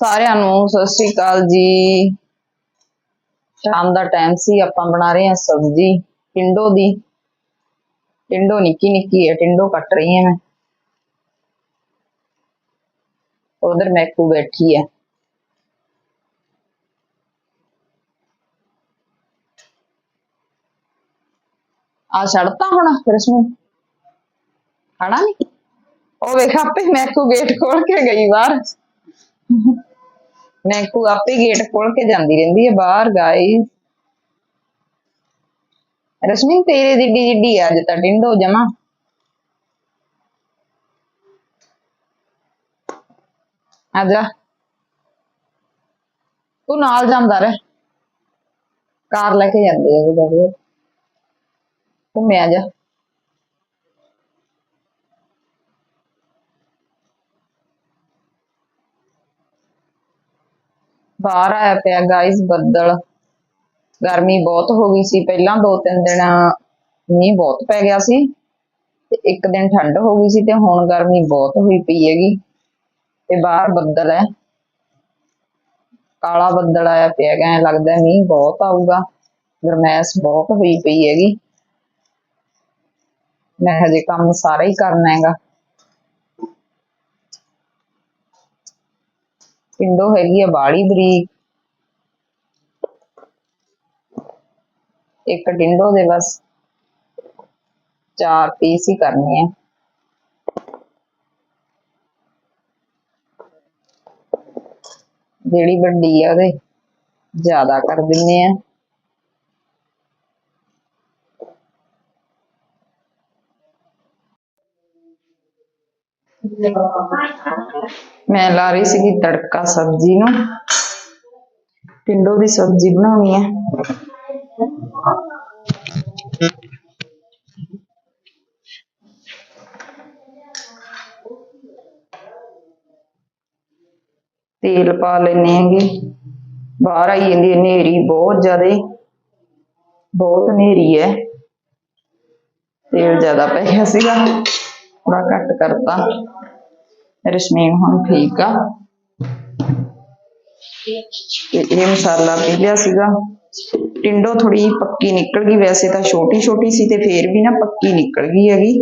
ਸਾਰਿਆਂ ਨੂੰ ਸਤਿ ਸ੍ਰੀ ਅਕਾਲ ਜੀ। ਸ਼ਾਮ ਦਾ ਟਾਈਮ ਸੀ, ਆਪਾਂ ਬਣਾ ਰਹੇ ਹਾਂ ਸਬਜ਼ੀ ਟਿੰਡੋ ਦੀ। ਟਿੰਡੋ ਨਿੱਕੀ ਨਿੱਕੀ ਹੈ, ਟਿੰਡੋ ਕੱਟ ਰਹੀ ਹਾਂ ਮੈਂ। ਉਧਰ ਮੈਕੂ ਬੈਠੀ ਹੈ। ਆ ਛੱਡਤਾ ਹੁਣ ਰਸਮੂ ਖਾਣਾ ਨਹੀਂ ਉਹ ਵੇਖ ਆਪੇ ਮੈਕੂ ਗੇਟ ਖੋਲ ਕੇ ਗਈ ਬਾਹਰ। ਮੈਕੂ ਆਪੇ ਗੇਟ ਖੋਲ ਕੇ ਜਾਂਦੀ ਰਹਿੰਦੀ ਹੈ ਬਾਹਰ ਗਾਇਸ ਰਸ਼ਮੀ, ਤੇਰੇ ਜਿੱਡੀ ਜਿੱਡੀ ਅੱਜ ਤਾਂ ਟਿੰਡੋ ਜਮਾ ਆ ਜਾ। ਤੂੰ ਨਾਲ ਜਾਂਦਾ ਰਹਿ। ਕਾਰ ਲੈ ਕੇ ਜਾਂਦੇ ਆ ਡੈਡੀ ਘੁੰਮੇ ਜਾ। ਬਾਹਰ ਆਇਆ ਪਿਆ ਗਾਇਸ ਬੱਦਲ। ਗਰਮੀ ਬਹੁਤ ਹੋ ਗਈ ਸੀ। ਪਹਿਲਾਂ ਦੋ ਤਿੰਨ ਦਿਨ ਮੀਂਹ ਬਹੁਤ ਪੈ ਗਿਆ ਸੀ ਤੇ ਇੱਕ ਦਿਨ ਠੰਡ ਹੋ ਗਈ ਸੀ ਤੇ ਹੁਣ ਗਰਮੀ ਬਹੁਤ ਹੋਈ ਪਈ ਹੈਗੀ। ਤੇ ਬਾਹਰ ਬੱਦਲ ਹੈ। ਕਾਲਾ ਬੱਦਲ ਆਇਆ ਪਿਆ ਗਿਆ ਲੱਗਦਾ ਮੀਂਹ ਬਹੁਤ ਆਊਗਾ। ਗਰਮੈਸ਼ ਬਹੁਤ ਹੋਈ ਪਈ ਹੈਗੀ। ਮੈਂ ਹਜੇ ਕੰਮ ਸਾਰਾ ਹੀ ਕਰਨਾ ਹੈਗਾ। ਪਿੰਡੋ ਹੈਗੀ ਆ ਬਾੜੀ ਬਰੀਕ। ਇੱਕ ਟਿੰਡੋ ਦੇ ਬਸ ਚਾਰ ਪੀਸ ਹੀ ਕਰਨੇ ਆ। ਜਿਹੜੀ ਵੱਡੀ ਆ ਉਹਦੇ ਜ਼ਿਆਦਾ ਕਰ ਦਿੰਨੇ ਆ। ਮੈਂ ਲਾ ਰਹੀ ਸੀਗੀ ਤੜਕਾ ਸਬਜ਼ੀ ਨੂੰ। ਟਿੰਡੋ ਦੀ ਸਬਜ਼ੀ ਬਣਾਉਣੀ ਹੈ ਤੇਲ ਪਾ ਲੈਨੇ ਹੈਗੇ। ਬਾਹਰ ਆਈ ਜਾਂਦੀ ਹੈ, ਹਨੇਰੀ ਬਹੁਤ ਜ਼ਿਆਦਾ। ਬਹੁਤ ਹਨੇਰੀ ਹੈ। ਤੇਲ ਜ਼ਿਆਦਾ ਪੈ ਗਿਆ ਸੀਗਾ। ਥੋੜਾ ਘੱਟ ਕਰਤਾ। ਰਸ਼ਮੀਨ ਹੁਣ ਠੀਕ ਆ। ਤੇ ਇਹ ਮਸਾਲਾ ਪੀ ਲਿਆ ਸੀਗਾ। ਟਿੰਡੋ ਥੋੜੀ ਪੱਕੀ ਨਿਕਲ ਗਈ। ਵੈਸੇ ਤਾਂ ਛੋਟੀ ਛੋਟੀ ਸੀ ਤੇ ਫੇਰ ਵੀ ਨਾ ਪੱਕੀ ਨਿਕਲ ਗਈ ਹੈਗੀ।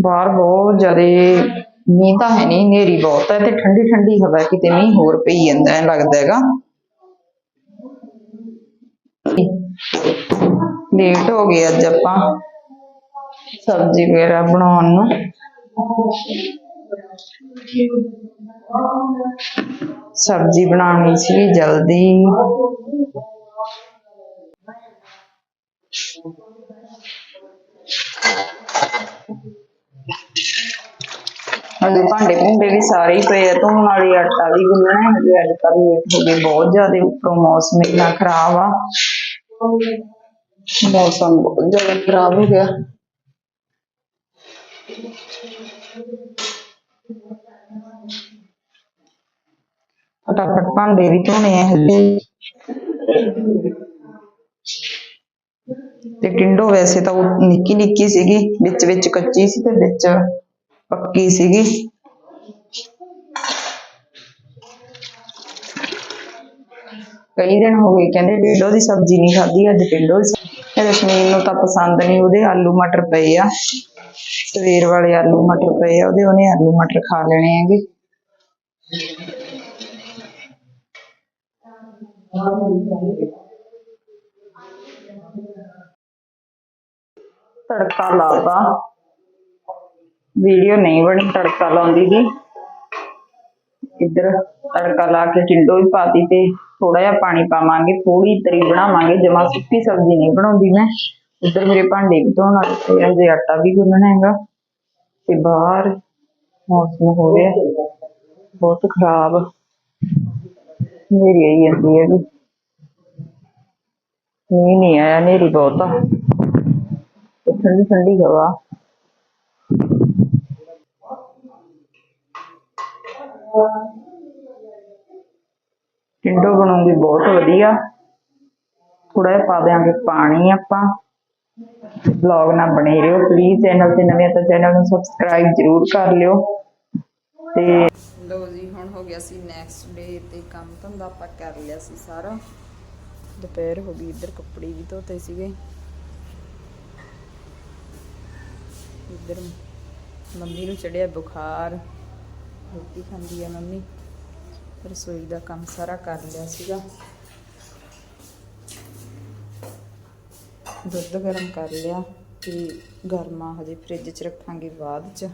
ਬਾਹਰ ਬਹੁਤ ਜ਼ਿਆਦਾ ਮੀਂਹ ਤਾਂ ਹੈ ਨਹੀਂ। ਹਨੇਰੀ ਬਹੁਤ ਹੈ ਤੇ ਠੰਡੀ ਠੰਡੀ ਹਵਾ ਕਿਤੇ ਮੀਂਹ ਹੋਰ ਪਈ ਜਾਂਦਾ ਲੱਗਦਾ ਹੈਗਾ। ਲੇਟ ਹੋ ਗਏ ਅੱਜ ਆਪਾਂ ਸਬਜ਼ੀ ਵਗੈਰਾ ਬਣਾਉਣ ਨੂੰ। ਸਬਜ਼ੀ ਬਣਾਉਣੀ ਸੀ ਜਲਦੀ। ਹਲੇ ਭਾਂਡੇ ਭੁੰਡੇ ਵੀ ਸਾਰੇ ਹੀ ਪਏ ਆ, ਧੋਣ ਵਾਲੀ ਆਟਾ ਵੀ ਗੁੰਨਣਾ ਹੈ ਅੱਜ ਕੱਲ੍ਹ ਲੇਟ ਹੋ ਗਏ, ਬਹੁਤ ਜ਼ਿਆਦਾ ਉੱਪਰੋਂ ਮੌਸਮ ਇੰਨਾ ਖਰਾਬ ਆ। ਮੌਸਮ ਬਹੁਤ ਜ਼ਿਆਦਾ ਖਰਾਬ ਹੋ ਗਿਆ ਫਟਾਫਟ ਭਾਂਡੇ ਵੀ ਧੋਣੇ ਆ ਹਲੇ ਤੇ ਟਿੰਡੋ ਵੈਸੇ ਤਾਂ ਉਹ ਨਿੱਕੀ ਨਿੱਕੀ ਸੀਗੀ ਵਿੱਚ ਵਿੱਚ ਕੱਚੀ ਸੀ ਤੇ ਵਿੱਚ ਪੱਕੀ ਸੀਗੀ ਕਈ ਦਿਨ ਹੋ ਗਏ, ਕਹਿੰਦੇ ਟਿੰਡੋ ਦੀ ਸਬਜ਼ੀ ਨਹੀਂ ਖਾਧੀ, ਅੱਜ ਟਿੰਡੋ ਦੀ ਰਸ਼ਮੀਨ ਨੂੰ ਤਾਂ ਪਸੰਦ ਨਹੀਂ, ਉਹਦੇ ਆਲੂ ਮਟਰ ਪਏ ਆ। ਸਵੇਰ ਵਾਲੇ ਆਲੂ ਮਟਰ ਪਏ ਆ, ਉਹਦੇ ਉਹਨੇ ਆਲੂ ਮਟਰ ਖਾ ਲੈਣੇ ਹੈਗੇ। ਤੜਕਾ ਲਾਤਾ। ਵੀਡੀਓ ਨਹੀਂ ਬਣੀ, ਤੜਕਾ ਲਾਉਂਦੀ ਦੀ ਇੱਧਰ ਤੜਕਾ ਲਾ ਕੇ ਟਿੰਡੋ ਵੀ ਪਾਤੀ ਤੇ ਥੋੜਾ ਜਿਹਾ ਪਾਣੀ ਪਾਵਾਂਗੇ ਥੋੜੀ ਤਰੀ ਬਣਾਵਾਂਗੇ, ਜਮਾ ਸੁੱਕੀ ਸਬਜ਼ੀ ਨਹੀਂ ਬਣਾਉਂਦੀ ਮੈਂ। ਇੱਧਰ ਮੇਰੇ ਭਾਂਡੇ ਵੀ ਧੋਣ ਵਾਲੇ ਪਏ ਆਟਾ ਵੀ ਗੁੰਨਣਾ ਹੈਗਾ ਤੇ ਬਾਹਰ ਮੌਸਮ ਹੋ ਰਿਹਾ, ਬਹੁਤ ਖਰਾਬ। ਹਨੇਰੀ ਆਈ ਜਾਂਦੀ ਹੈਗੀ ਮੀਂਹ ਨਹੀਂ ਆਇਆ, ਹਨੇਰੀ ਬਹੁਤ ਠੰਡੀ ਠੰਡੀ ਹਵਾ। ਟਿੰਡੋ ਬਣਾਉਂਦੀ ਬਹੁਤ ਵਧੀਆ। ਥੋੜਾ ਜਿਹਾ ਪਾ ਦਿਆਂਗੇ ਪਾਣੀ ਆਪਾਂ। ਬਲੌਗ ਨਾਲ ਬਣੇ ਰਹੋ ਪਲੀਜ਼ ਚੈਨਲ ਤੇ ਨਵੇਂ ਤਾਂ ਚੈਨਲ ਨੂੰ ਸਬਸਕ੍ਰਾਈਬ ਜ਼ਰੂਰ ਕਰ ਲਿਓ। ਤੇ ਲੋ ਜੀ, ਹੁਣ ਹੋ ਗਿਆ ਸੀ ਨੈਕਸਟ ਡੇ ਤੇ ਕੰਮ ਧੰਦਾ ਆਪਾਂ ਕਰ ਲਿਆ ਸੀ ਸਾਰਾ। ਦੁਪਹਿਰ ਹੋ ਗਈ, ਇੱਧਰ ਕੱਪੜੇ ਵੀ ਧੋਤੇ ਸੀਗੇ। ਇੱਧਰ ਮੰਮੀ ਨੂੰ ਚੜਿਆ ਬੁਖਾਰ। ਰੋਟੀ ਖਾਂਦੀ ਆ ਮੰਮੀ। ਰਸੋਈ ਦਾ ਕੰਮ ਸਾਰਾ ਕਰ ਲਿਆ ਸੀਗਾ। ਦੁੱਧ ਗਰਮ ਕਰ ਲਿਆ ਤੇ ਗਰਮਾ ਹਜੇ ਫ੍ਰਿਜ 'ਚ ਰੱਖਾਂਗੇ ਬਾਅਦ 'ਚ।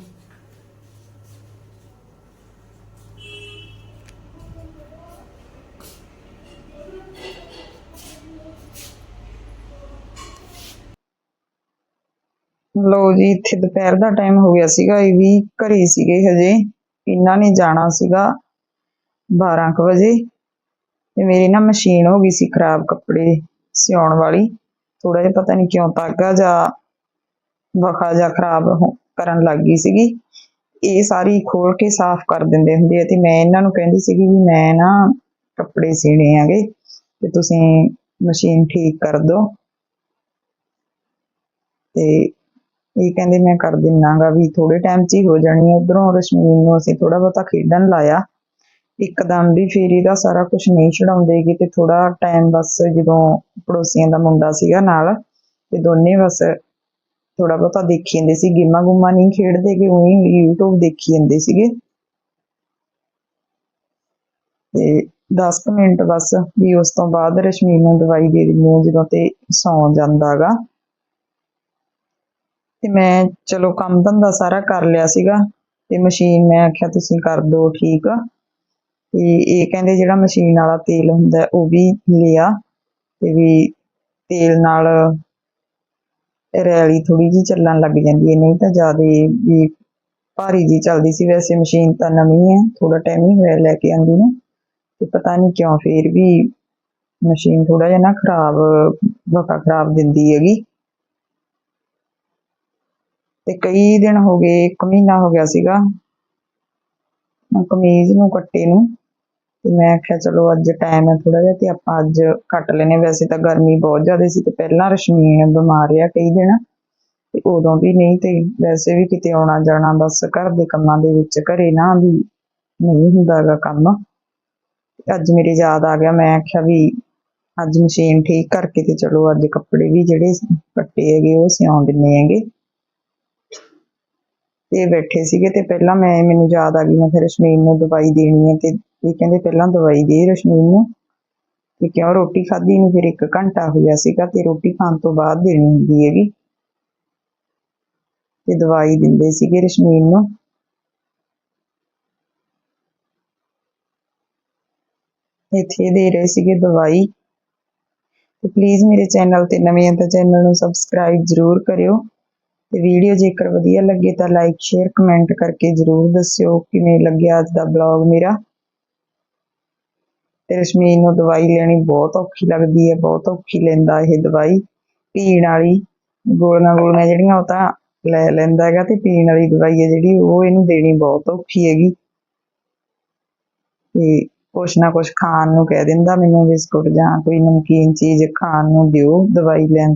ਲੋ ਜੀ, ਇੱਥੇ ਦੁਪਹਿਰ ਦਾ ਟਾਈਮ ਹੋ ਗਿਆ ਸੀਗਾ, ਇਹ ਵੀ ਘਰੇ ਸੀਗੇ ਹਜੇ। ਇਹਨਾਂ ਨੇ ਜਾਣਾ ਸੀਗਾ। 12 ਕੁ ਵਜੇ। ਤੇ ਮੇਰੀ ਨਾ ਮਸ਼ੀਨ ਹੋ ਗਈ ਸੀ ਖਰਾਬ ਕੱਪੜੇ ਸਿਉਣ ਵਾਲੀ। ਥੋੜਾ ਜਿਹਾ ਪਤਾ ਨਹੀਂ ਕਿਉਂ ਤਾਗਾ ਜਾਂ ਵਖਾ ਜਾਂ ਖਰਾਬ ਹੋ- ਕਰਨ ਲੱਗ ਗਈ ਸੀਗੀ। ਇਹ ਸਾਰੀ ਖੋਲ ਕੇ ਸਾਫ਼ ਕਰ ਦਿੰਦੇ ਹੁੰਦੇ ਆ ਤੇ ਮੈਂ ਇਹਨਾਂ ਨੂੰ ਕਹਿੰਦੀ ਸੀਗੀ ਵੀ ਮੈਂ ਨਾ ਕੱਪੜੇ ਸੀਣੇ ਆਗੇ ਤੇ ਤੁਸੀਂ ਮਸ਼ੀਨ ਠੀਕ ਕਰ ਦਿਓ। ਤੇ ਇਹ ਕਹਿੰਦੇ ਮੈਂ ਕਰ ਦਿੰਨਾਗਾ ਵੀ ਥੋੜੇ ਟਾਈਮ 'ਚ ਹੀ ਹੋ ਜਾਣੀ ਉਧਰੋਂ ਰਸ਼ਮੀਨ ਨੂੰ ਅਸੀਂ ਥੋੜਾ ਬਹੁਤਾ ਖੇਡਣ ਲਾਇਆ। ਇੱਕਦਮ ਵੀ ਫੇਰ ਇਹਦਾ ਸਾਰਾ ਕੁਝ ਨਹੀਂ ਛਡਾਉਂਦੇਗੇ ਤੇ ਥੋੜਾ ਟਾਈਮ ਬਸ ਜਦੋਂ ਪੜੋਸੀਆਂ ਦਾ ਮੁੰਡਾ ਸੀਗਾ ਨਾਲ ਤੇ ਦੋਨੇ ਬਸ ਥੋੜਾ ਬਹੁਤਾ ਦੇਖੀ ਜਾਂਦੇ ਸੀ। ਗੇਮਾਂ ਗੁੰਮਾਂ ਨਹੀਂ ਖੇਡਦੇ ਕਿ ਉਹੀ YouTube ਦੇਖੀ ਜਾਂਦੇ ਸੀਗੇ। ਤੇ 10 ਮਿੰਟ ਬਸ ਵੀ ਉਸ ਤੋਂ ਬਾਅਦ ਰਸ਼ਮੀਨ ਨੂੰ ਦਵਾਈ ਦੇ ਦਿੰਦੇ ਆ ਜਦੋਂ ਤੇ ਸੌਂ ਜਾਂਦਾਗਾ ਤੇ ਮੈਂ ਚਲੋ ਕੰਮ ਧੰਦਾ ਸਾਰਾ ਕਰ ਲਿਆ ਸੀਗਾ ਤੇ ਮਸ਼ੀਨ ਮੈਂ ਆਖਿਆ ਤੁਸੀਂ ਕਰ ਦਿਓ ਠੀਕ ਤੇ ਇਹ ਕਹਿੰਦੇ ਜਿਹੜਾ ਮਸ਼ੀਨ ਵਾਲਾ ਤੇਲ ਹੁੰਦਾ ਉਹ ਵੀ ਲਿਆ ਤੇ ਵੀ ਤੇਲ ਨਾਲ ਰੈਲੀ ਥੋੜੀ ਜੀ ਚੱਲਣ ਲੱਗ ਜਾਂਦੀ ਹੈ, ਨਹੀਂ ਤਾਂ ਜ਼ਿਆਦਾ ਵੀ ਭਾਰੀ ਜੀ ਚੱਲਦੀ ਸੀ। ਵੈਸੇ ਮਸ਼ੀਨ ਤਾਂ ਨਵੀਂ ਹੈ ਥੋੜਾ ਟਾਈਮ ਹੀ ਹੋਇਆ ਲੈ ਕੇ ਆਂਦੀ ਨੂੰ ਤੇ ਪਤਾ ਨਹੀਂ ਕਿਉਂ ਫੇਰ ਵੀ ਮਸ਼ੀਨ ਥੋੜਾ ਜਿਹਾ ਨਾ ਖਰਾਬ, ਵਕਾ ਖਰਾਬ ਦਿੰਦੀ ਹੈਗੀ। ਤੇ ਕਈ ਦਿਨ ਹੋ ਗਏ, ਇੱਕ ਮਹੀਨਾ ਹੋ ਗਿਆ ਸੀਗਾ। ਕਮੀਜ਼ ਨੂੰ ਕੱਟੇ ਨੂੰ ਤੇ ਮੈਂ ਆਖਿਆ ਚਲੋ ਅੱਜ ਟਾਈਮ ਹੈ ਥੋੜਾ ਜਿਹਾ ਤੇ ਆਪਾਂ ਅੱਜ ਕੱਟ ਲੈਨੇ ਵੈਸੇ ਤਾਂ ਗਰਮੀ ਬਹੁਤ ਜ਼ਿਆਦਾ ਸੀ ਤੇ ਪਹਿਲਾਂ ਰਸ਼ਮੀਨ ਬਿਮਾਰ ਆ ਕਈ ਦਿਨ। ਤੇ ਉਦੋਂ ਵੀ ਨਹੀਂ ਤੇ ਵੈਸੇ ਵੀ ਕਿਤੇ ਆਉਣਾ ਜਾਣਾ ਬਸ ਘਰ ਦੇ ਕੰਮਾਂ ਦੇ ਵਿੱਚ ਘਰੇ ਨਾ ਵੀ ਨਹੀਂ ਹੁੰਦਾਗਾ ਕੰਮ। ਤੇ ਅੱਜ ਮੇਰੇ ਯਾਦ ਆ ਗਿਆ, ਮੈਂ ਆਖਿਆ ਵੀ ਅੱਜ ਮਸ਼ੀਨ ਠੀਕ ਕਰਕੇ ਤੇ ਚਲੋ ਅੱਜ ਕੱਪੜੇ ਵੀ ਜਿਹੜੇ ਕੱਟੇ ਹੈਗੇ ਉਹ ਸਿਉਂ ਦਿੰਨੇ ਹੈਗੇ। ਤੇ ਬੈਠੇ ਸੀਗੇ ਤੇ ਪਹਿਲਾਂ ਮੈਂ, ਮੈਨੂੰ ਯਾਦ ਆ ਗਈ, ਮੈਂ ਫਿਰ ਰਸ਼ਮੀਨ ਨੂੰ ਦਵਾਈ ਦੇਣੀ ਹੈ ਤੇ ਇਹ ਕਹਿੰਦੇ ਪਹਿਲਾਂ ਦਵਾਈ ਦੇ ਰਸ਼ਮੀਨ ਨੂੰ ਤੇ ਕਿਉਂ ਰੋਟੀ ਖਾਧੀ ਨੂੰ? ਫਿਰ 1 ਘੰਟਾ ਹੋਇਆ ਸੀਗਾ ਤੇ ਰੋਟੀ ਖਾਣ ਤੋਂ ਬਾਅਦ ਦੇਣੀ ਹੁੰਦੀ ਹੈਗੀ। ਤੇ ਦਵਾਈ ਦਿੰਦੇ ਸੀਗੇ ਰਸ਼ਮੀਨ ਨੂੰ। ਇੱਥੇ ਦੇ ਰਹੇ ਸੀਗੇ ਦਵਾਈ। ਤੇ ਪਲੀਜ਼ ਮੇਰੇ ਚੈਨਲ ਤੇ ਨਵੇਂ ਆ ਤਾਂ ਚੈਨਲ ਨੂੰ ਸਬਸਕ੍ਰਾਈਬ ਜ਼ਰੂਰ ਕਰਿਓ। ਤੇ ਵੀਡੀਓ ਜੇਕਰ ਵਧੀਆ ਲੱਗੇ ਤਾਂ ਲਾਈਕ ਸ਼ੇਅਰ ਕਮੈਂਟ ਕਰਕੇ ਜ਼ਰੂਰ ਦੱਸਿਓ ਕਿਵੇਂ ਲੱਗਿਆ ਅੱਜ ਦਾ ਬਲੌਗ ਮੇਰਾ। ਤੇ ਰਸ਼ਮੀਨ ਨੂੰ ਦਵਾਈ ਲੈਣੀ ਬਹੁਤ ਔਖੀ ਲੱਗਦੀ ਹੈ, ਬਹੁਤ ਔਖੀ ਲੈਂਦਾ ਇਹ ਦਵਾਈ। ਪੀਣ ਵਾਲੀ, ਗੋਲੀਆਂ ਗੋਲੀਆਂ ਜਿਹੜੀਆਂ ਉਹ ਤਾਂ ਲੈ ਲੈਂਦਾ ਹੈਗਾ ਤੇ ਪੀਣ ਵਾਲੀ ਦਵਾਈ ਹੈ ਜਿਹੜੀ, ਉਹ ਇਹਨੂੰ ਦੇਣੀ ਬਹੁਤ ਔਖੀ ਹੈਗੀ। ਤੇ ਕੁਛ ਨਾ ਕੁਛ ਖਾਣ ਨੂੰ ਕਹਿ ਦਿੰਦਾ ਮੈਨੂੰ ਬਿਸਕੁਟ ਜਾਂ ਕੋਈ ਨਮਕੀਨ ਚੀਜ਼ ਖਾਣ ਨੂੰ ਦਿਓ ਦਵਾਈ ਲੈਣ